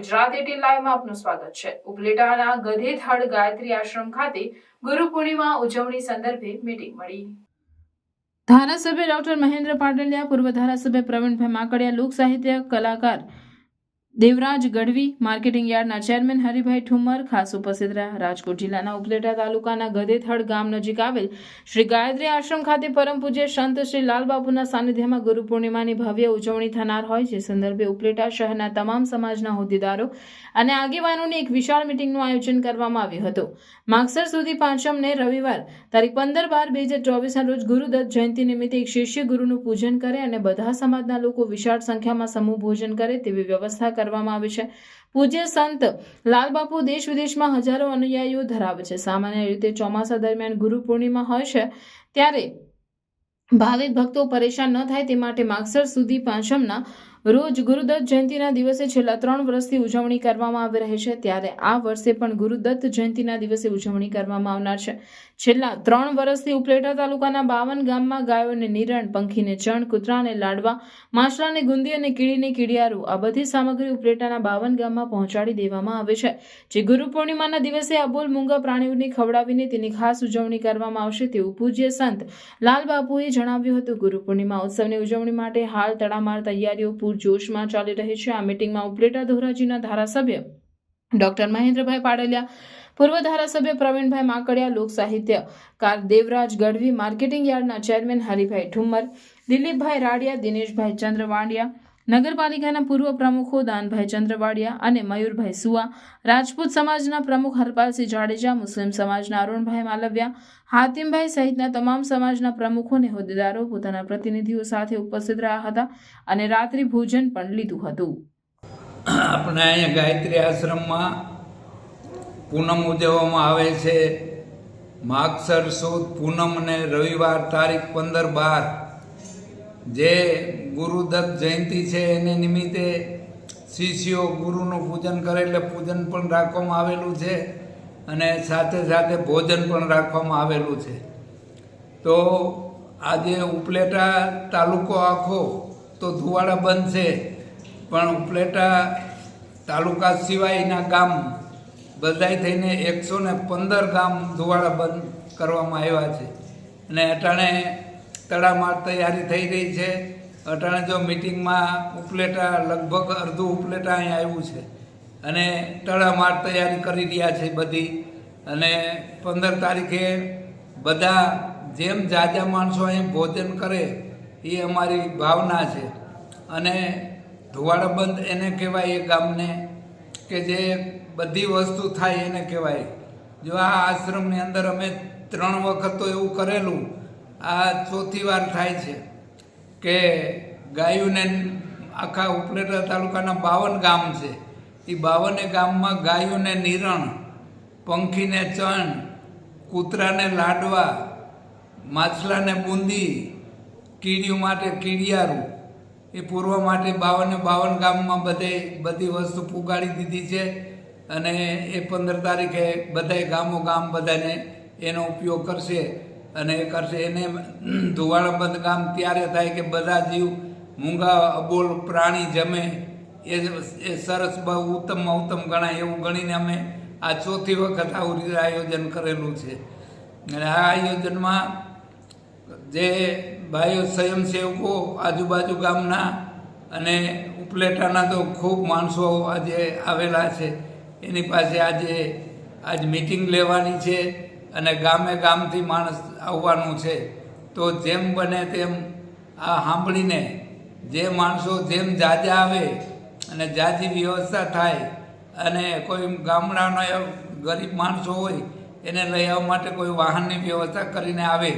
Gujarat eighteen લાઈવમાં આપનું સ્વાગત છે. ઉપલેટાના ગધેથડ ગાયત્રી આશ્રમ ખાતે ગુરુ પૂર્ણિમા ઉજવણી સંદર્ભે મીટિંગ મળી. ધારાસભ્ય ડોક્ટર મહેન્દ્ર પાટલિયા પૂર્વ ધારાસભ્ય પ્રવીણભાઈ માકડિયા લોક સાહિત્ય કલાકાર દેવરાજ ગઢવી, માર્કેટિંગ યાર્ડના ચેરમેન હરિભાઈ ઠુમર, ખાસ ઉપસ્થિત રહ્યા. રાજકોટ જિલ્લાના ઉપલેટા તાલુકાના ગદેથડ ગામ નજીક આવેલ શ્રી ગાયત્રી આશ્રમ ખાતે પરમ પૂજ્ય સંત શ્રી લાલબાપુના સાનિધ્યમાં ગુરુ પૂર્ણિમાની ભવ્ય ઉજવણી થનાર હોય, જે સંદર્ભે ઉપલેટા શહેરના તમામ સમાજના હોદ્દેદારો અને આગેવાનોની એક વિશાળ મિટિંગનું આયોજન કરવામાં આવ્યું હતું. માગસર સુધી પાંચમને રવિવાર તારીખ પંદર બાર બે હજાર ચોવીસના રોજ ગુરુદત્ત જયંતિ નિમિત્તે એક શિષ્ય ગુરુનું પૂજન કરે અને બધા સમાજના લોકો વિશાળ સંખ્યામાં સમૂહ ભોજન કરે તેવી વ્યવસ્થા કરવામાં આવી છે. પૂજ્ય સંત લાલબાપુ દેશ વિદેશમાં હજારો અનુયાયીઓ ધરાવે છે. સામાન્ય રીતે ચોમાસા દરમિયાન ગુરુ પૂર્ણિમા હોય છે, ત્યારે ભાવિક ભક્તો પરેશાન ન થાય તે માટે માગસર સુધી પાંચમના રોજ ગુરુદત્ત જયંતિના દિવસે છેલ્લા ત્રણ વર્ષથી ઉજવણી કરવામાં આવી રહી છે, ત્યારે આ વર્ષે પણ ગુરુદત્ત જયંતિના દિવસે ઉજવણી કરવામાં આવનાર છે. છેલ્લા ત્રણ વર્ષથી ઉપલેટા તાલુકાના બાવન ગામમાં ગાયોને નિરણ, પંખીને ચણ, કૂતરાને લાડવા માછલાને ગુંદી અને કીડીને કીડિયારું આ બધી સામગ્રી ઉપલેટાના બાવન ગામમાં પહોંચાડી દેવામાં આવે છે. જે ગુરુ પૂર્ણિમાના દિવસે અબોલ મૂંગા પ્રાણીઓને ખવડાવીને તેની ખાસ ઉજવણી કરવામાં આવશે તેવું પૂજ્ય સંત લાલ બાપુએ જણાવ્યું હતું. ગુરુ પૂર્ણિમા ઉત્સવની ઉજવણી માટે હાલ તડામાર તૈયારીઓ પૂરજોશમાં ચાલી રહી છે. આ મિટિંગમાં ઉપલેટા ધોરાજીના ધારાસભ્ય ડોક્ટર મહેન્દ્રભાઈ પાડલિયા, પૂર્વ ધારાસભ્ય પ્રવીણભાઈ માકડિયા, લોક સાહિત્યકાર દેવરાજ ગઢવી, માર્કેટિંગ યાર્ડના ચેરમેન હરિભાઈ ઠુમ્મર, દિલીપભાઈ રાડિયા, દિનેશભાઈ ચંદ્રવાડિયા નગરપાલિકાના પૂર્વ પ્રમુખો દાનભાઈ ચંદ્રવાડિયા અને મયુરભાઈ સુવા, રાજપૂત સમાજના પ્રમુખ હરપાલસિંહ જાડેજા, મુસ્લિમ સમાજના અરુણભાઈ માલવ્યા, હાતિમભાઈ સહિતના તમામ સમાજના પ્રમુખો અને હોદ્દેદારો પોતાના પ્રતિનિધિઓ સાથે ઉપસ્થિત રહ્યા હતા અને રાત્રિ ભોજન પણ લીધું હતું. આપણે અહીંયા ગાયત્રી આશ્રમમાં પૂનમ ઉજવવામાં આવે છે. માગસર સુદ પૂનમ અને રવિવાર તારીખ પંદર બાર જે ગુરુદત્ત જયંતિ છે એને નિમિત્તે શિષ્યો ગુરુનું પૂજન કરે એટલે પૂજન પણ રાખવામાં આવેલું છે અને સાથે સાથે ભોજન પણ રાખવામાં આવેલું છે. તો આજે ઉપલેટા તાલુકો આખો તો ધુવાડા બંધ છે, પણ ઉપલેટા તાલુકા સિવાયના ગામ બધાય થઈને એકસો ને પંદર ગામ ધુવાડા બંધ કરવામાં આવ્યા છે. અને અટાણે તડામાર તૈયારી થઈ રહી છે. અટાણે જો મિટિંગમાં ઉપલેટા, લગભગ અડધું ઉપલેટા અહીં આવ્યું છે. અને તડામાર તૈયારી કરી રહ્યા છે બધી. અને પંદર તારીખે બધા જેમ જાજા માણસો અહીં ભોજન કરે, એ અમારી ભાવના છે. અને ધુવાડાબંધ એને કહેવાય એ ગામને કે જે બધી વસ્તુ થાય એને કહેવાય. જો આ આશ્રમની અંદર અમે ત્રણ વખત તો એવું કરેલું આ ચોથી વાર થાય છે કે ગાયુને આખા ઉપલેટા તાલુકાના બાવન ગામ છે. એ બાવને ગામમાં ગાયુને નિરણ, પંખીને ચણ, કૂતરાને લાડવા, માછલાને બુંદી કીડીયું માટે કીડિયારું, એ પૂર્વ માટે બાવને બાવન ગામમાં બધે બધી વસ્તુ પુગાડી દીધી છે અને એ પંદર તારીખે બધાય ગામો ગામ બધાને એનો ઉપયોગ કરશે. અને એ કરશે એને ધુવાડા બંધ ગામ ત્યારે થાય કે બધા જીવ મૂંગા અબોલ પ્રાણી જમે. એ એ સરસ બહુ ઉત્તમમાં ઉત્તમ ગણાય એવું ગણીને અમે આ ચોથી વખત આવું રીતે આયોજન કરેલું છે. અને આ આયોજનમાં જે ભાઈઓ સ્વયંસેવકો આજુબાજુ ગામના અને ઉપલેટાના તો ખૂબ માણસો આજે આવેલા છે. એની પાસે આજે આજ મિટિંગ લેવાની છે. અને ગામે ગામથી માણસ આવવાનું છે, તો જેમ બને તેમ આ સાંભળીને જે માણસો જેમ જાજા આવે અને જાજી વ્યવસ્થા થાય અને કોઈ ગામડાનો ગરીબ માણસો હોય, એને લઈ આવવા માટે કોઈ વાહનની વ્યવસ્થા કરીને આવે